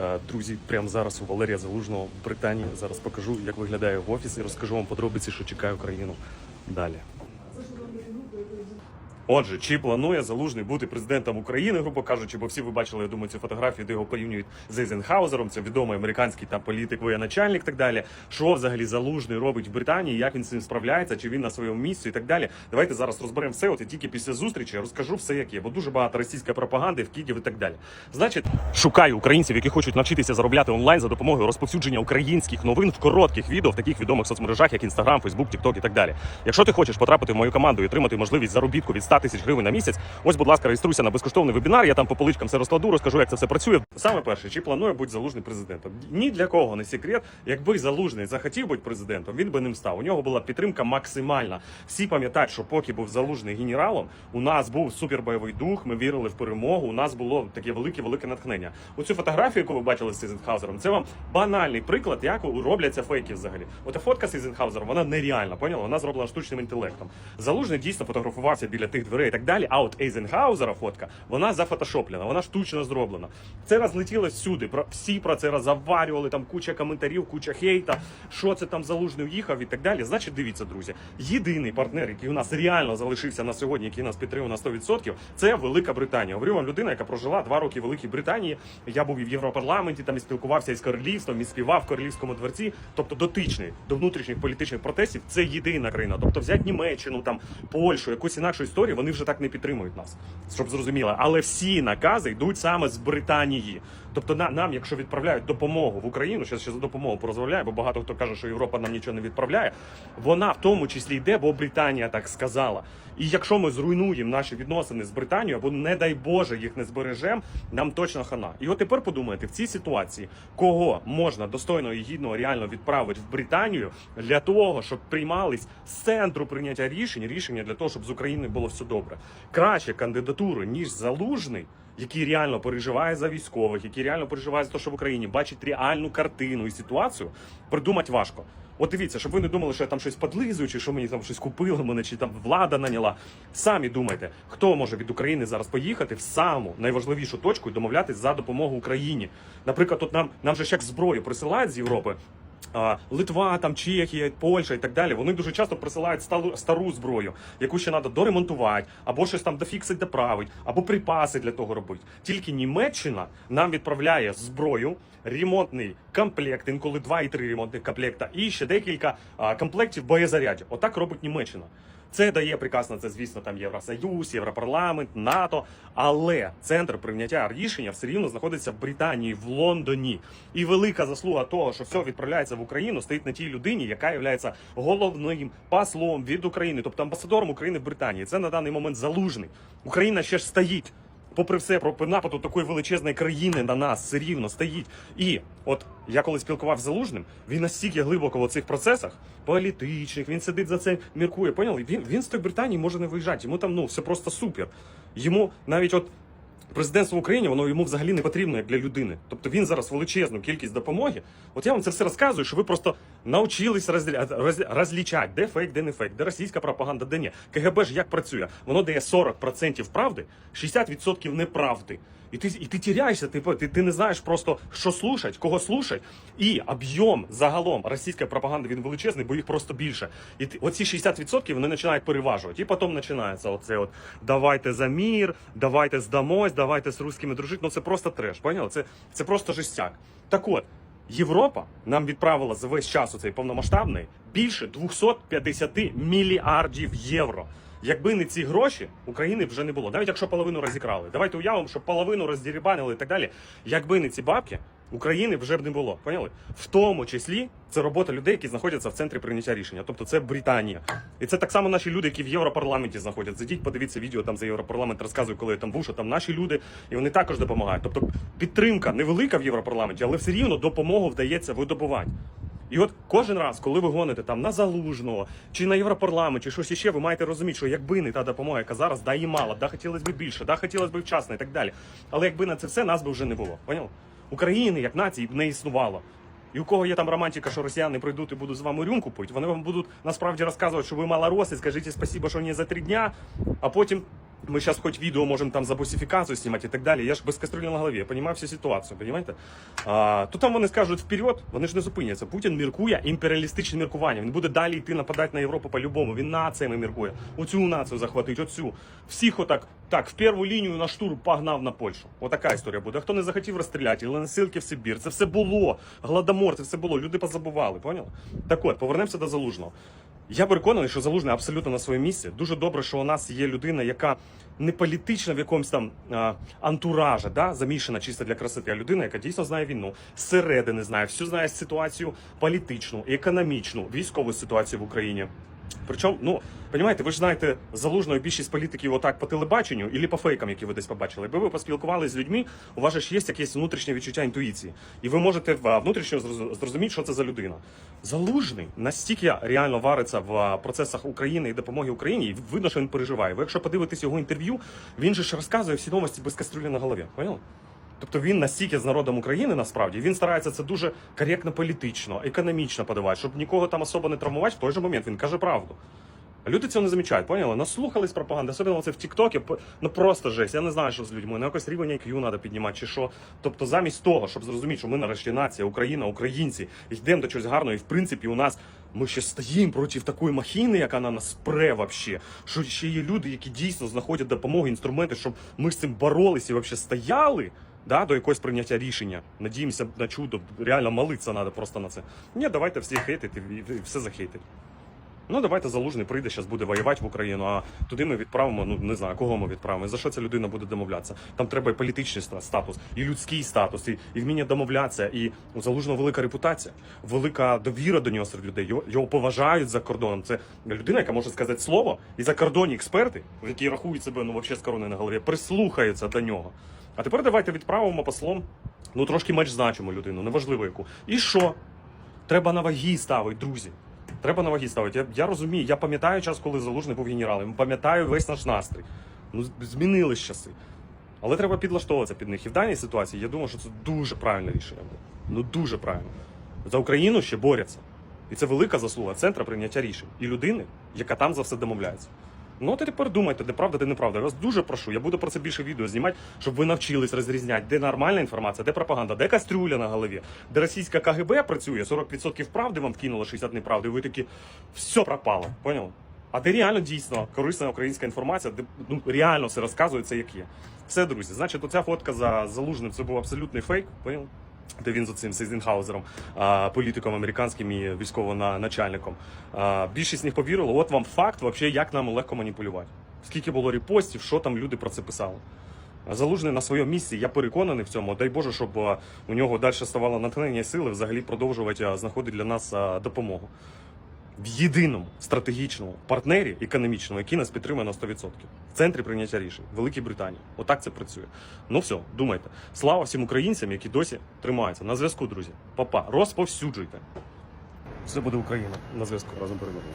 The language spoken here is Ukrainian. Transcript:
Е, Друзі, прямо зараз у Валерія Залужного в Британії. Зараз покажу, як виглядає офіс і розкажу вам подробиці, що чекає Україну далі. Отже, чи планує залужний бути президентом України, грубо кажучи, бо всі ви бачили, я думаю, ці фотографії, де його порівнюють з Ейзенхаузером, це відомий американський там політик, воєначальник так далі. Що взагалі залужний робить в Британії, як він з цим справляється, чи він на своєму місці і так далі. Давайте зараз розберемо все. От і тільки після зустрічі розкажу все, як є, бо дуже багато російської пропаганди, вкидів і так далі. Значить, шукаю українців, які хочуть навчитися заробляти онлайн за допомогою розповсюдження українських новин в коротких відео в таких відомих соцмережах, як Instagram, Facebook, TikTok і так далі. Якщо ти хочеш потрапити в мою команду і отримати можливість заробітку від 100 тисяч гривень на місяць, ось, будь ласка, реєструйся на безкоштовний вебінар. Я там по поличкам все розкладу, розкажу, як це все працює. Саме перше, чи планує бути залужний президентом? Ні для кого не секрет. Якби залужний захотів бути президентом, він би ним став. У нього була підтримка максимальна. Всі пам'ятають, що поки був залужний генералом, у нас був супербойовий дух. Ми вірили в перемогу. У нас було таке велике, велике натхнення. Оцю фотографію, яку ви бачили з Сізенхаузером, це вам банальний приклад, як робляться фейки взагалі. Ота фотка з Сізенхаузером, вона нереальна, поняла? Вона зроблена штучним інтелектом. Залужний дійсно фотографувався біля тих дверей і так далі. А от Ейзенхаузера фотка, вона зафотошоплена, вона штучно зроблена. Це розлетілось всюди. Про всі про це розаварювали. Там куча коментарів, куча хейта. Що це там залужний уїхав і так далі. Значить, дивіться, друзі. Єдиний партнер, який у нас реально залишився на сьогодні, який нас підтримує на 100%, це Велика Британія. Говорю вам людина, яка прожила два роки в Великій Британії. Я був і в Європарламенті, там і спілкувався із королівством, і співав в королівському дворці. Тобто дотичний до внутрішніх політичних протестів. Це єдина країна. Тобто взяти Німеччину, там Польщу, якусь інакшу історію, вони вже так не підтримують нас, щоб зрозуміло. Але всі накази йдуть саме з Британії. Тобто на, нам, якщо відправляють допомогу в Україну, зараз ще за допомогу порозмовляю, бо багато хто каже, що Європа нам нічого не відправляє. Вона в тому числі йде, бо Британія так сказала. І якщо ми зруйнуємо наші відносини з Британією, або не дай Боже їх не збережемо, нам точно хана. І от тепер подумайте, в цій ситуації кого можна достойно і гідно реально відправити в Британію для того, щоб приймались з центру прийняття рішень, рішення для того, щоб з Україною було все добре. Краще кандидатури, ніж залужний який реально переживає за військових, який реально переживає за те, що в Україні бачить реальну картину і ситуацію, придумати важко. От дивіться, щоб ви не думали, що я там щось подлизую, чи що мені там щось купили, мене чи там влада наняла. Самі думайте, хто може від України зараз поїхати в саму найважливішу точку і домовлятись за допомогу Україні. Наприклад, тут нам нам же як зброю присилають з Європи. Литва, там Чехія, Польща і так далі. Вони дуже часто присилають стару, стару зброю, яку ще треба доремонтувати, або щось там дофіксить, доправить, або припаси для того робити. Тільки Німеччина нам відправляє зброю, ремонтний комплект, інколи два і три ремонтних комплекта, і ще декілька комплектів боєзарядів. Отак робить Німеччина. Це дає приказ на це, звісно, там Євросоюз, Європарламент, НАТО. Але центр прийняття рішення все рівно знаходиться в Британії, в Лондоні. І велика заслуга того, що все відправляється в Україну, стоїть на тій людині, яка є головним послом від України, тобто амбасадором України в Британії. Це на даний момент залужний. Україна ще ж стоїть. Попри все, про нападу такої величезної країни на нас все рівно стоїть. І от я коли спілкувався з залужним, він настільки глибоко в цих процесах політичних, він сидить за це, міркує. Поняли? Він він з тої Британії може не виїжджати. Йому там ну все просто супер. Йому навіть от. Президентство в Україні воно йому взагалі не потрібно як для людини. Тобто він зараз величезну кількість допомоги. От я вам це все розказую, що ви просто навчились розлі... роз... розлічати, де фейк, де не фейк, де російська пропаганда, де ні. КГБ ж як працює? Воно дає 40% правди, 60% неправди. І ти і ти тіряєшся, ти, ти, ти не знаєш просто, що слушать, кого слушать. І об'єм загалом російської пропаганди він величезний, бо їх просто більше. І ти, оці 60% вони починають переважувати. І потім починається оце от давайте за мір, давайте здамось, давайте з русскими дружити. Ну це просто треш, поняли? Це, це просто жестяк. Так от. Європа нам відправила за весь час у цей повномасштабний більше 250 мільярдів євро. Якби не ці гроші, України вже не було. Навіть якщо половину розікрали. Давайте уявимо, що половину роздірібанили і так далі. Якби не ці бабки, України вже б не було. Поняли? В тому числі це робота людей, які знаходяться в центрі прийняття рішення. Тобто це Британія. І це так само наші люди, які в Європарламенті знаходяться. Зайдіть, подивіться відео там за Європарламент, розказую, коли я там був, що там наші люди, і вони також допомагають. Тобто підтримка невелика в Європарламенті, але все рівно допомогу вдається видобувати. І от кожен раз, коли ви гоните там на залужного чи на Європарламент, чи щось іще, ви маєте розуміти, що якби не та допомога, яка зараз да її мало, да хотілося б більше, да хотілося б вчасно і так далі. Але якби на це все нас би вже не було. Поняв? України як нації б не існувало. І у кого є там романтика, що росіяни прийдуть і будуть з вами рюмку пити, вони вам будуть насправді розказувати, що ви малороси, скажіть спасибо, що не за три дня, а потім Мы сейчас хоть видео можем там за босификацию снимать и так далі. Я ж без кастрюлі на голові, я розумію всю ситуацію, розумієте? А, то там вони скажуть вперед, вони ж не зупиняться. Путін міркує імперіалістичне міркування. Він буде далі йти нападати на Європу по-любому. Він націями міркує. Оцю націю захватить, оцю. Всіх отак, так, в першу лінію на штурм погнав на Польщу. Отака історія буде. Хто не захотів розстріляти, але насилки в Сибір, це все було. Гладомор, це все було. Люди позабували, поняли? Так от, повернемося до залужного. Я переконаний, що залужний абсолютно на своєму місці. Дуже добре, що у нас є людина, яка не політична в якомусь там а, антуражі, да, замішана чисто для красоти, а людина, яка дійсно знає війну, зсередини знає, всю знає ситуацію політичну, економічну, військову ситуацію в Україні. Причому, ну, розумієте, ви ж знаєте залужної більшість політиків отак по телебаченню і по фейкам, які ви десь побачили. Якби ви поспілкувалися з людьми, у вас ж є якесь внутрішнє відчуття інтуїції. І ви можете внутрішньо зрозуміти, що це за людина. Залужний настільки реально вариться в процесах України і допомоги Україні, і видно, що він переживає. Ви якщо подивитесь його інтерв'ю, він же ж розказує всі новості без кастрюлі на голові. Поняли? Тобто він настільки з народом України насправді він старається це дуже коректно політично, економічно подавати, щоб нікого там особо не травмувати. В той же момент він каже правду. Люди цього не замічають, поняли? Наслухались пропаганди, особливо це в Тіктокі, ну просто жесть. Я не знаю, що з людьми. На якось рівень IQ треба піднімати, чи що. Тобто, замість того, щоб зрозуміти, що ми нарешті нація, Україна, українці, йдемо до чогось гарного, і в принципі у нас ми ще стоїмо проти такої махіни, яка на нас пре вообще. Що ще є люди, які дійсно знаходять допомогу, інструменти, щоб ми з цим боролися і вообще стояли. Да, до якогось прийняття рішення. Надіємося на чудо. Реально молитися треба просто на це. Ні, давайте всі хейтити і все захейтить. Ну, давайте залужний прийде, зараз буде воювати в Україну, а туди ми відправимо, ну не знаю, кого ми відправимо. і За що ця людина буде домовлятися? Там треба і політичний статус, і людський статус, і, і вміння домовлятися, і у залужного велика репутація, велика довіра до нього серед людей. Його, його поважають за кордоном. Це людина, яка може сказати слово, і закордонні експерти, які рахують себе ну взагалі з короною на голові, прислухаються до нього. А тепер давайте відправимо послом ну трошки менш значиму людину, неважливо яку. І що? Треба на ваги ставити, друзі. Треба на ваги ставити. Я, я розумію, я пам'ятаю час, коли залужний був генералом. Пам'ятаю весь наш настрій. Ну, змінились часи. Але треба підлаштовуватися під них. І в даній ситуації я думаю, що це дуже правильне рішення. буде. Ну дуже правильно. За Україну ще борються. І це велика заслуга центра прийняття рішень і людини, яка там за все домовляється. Ну, от тепер думайте, де правда, де неправда. Я вас дуже прошу. Я буду про це більше відео знімати, щоб ви навчились розрізняти, де нормальна інформація, де пропаганда, де кастрюля на голові, де російська КГБ працює, 40% правди вам вкинуло, 60% неправди, і ви такі все пропало. Поняли? А де реально дійсно корисна українська інформація, де ну, реально все розказується, як є. Все, друзі. Значить, оця фотка за залужним це був абсолютний фейк. Поняли? Де він з цим Сейзенхаузером, політиком американським і військово-начальником. Більшість з них повірила. От вам факт, вообще, як нам легко маніпулювати. Скільки було репостів, що там люди про це писали. Залужний на своєму місці, я переконаний в цьому. Дай Боже, щоб у нього далі ставало натхнення сили взагалі продовжувати знаходити для нас допомогу. В єдиному стратегічному партнері економічному, який нас підтримує на 100%. В центрі прийняття рішень Великій Британії. Отак це працює. Ну все, думайте. Слава всім українцям, які досі тримаються. На зв'язку, друзі. Папа, розповсюджуйте. Все буде Україна. На зв'язку разом переможемо.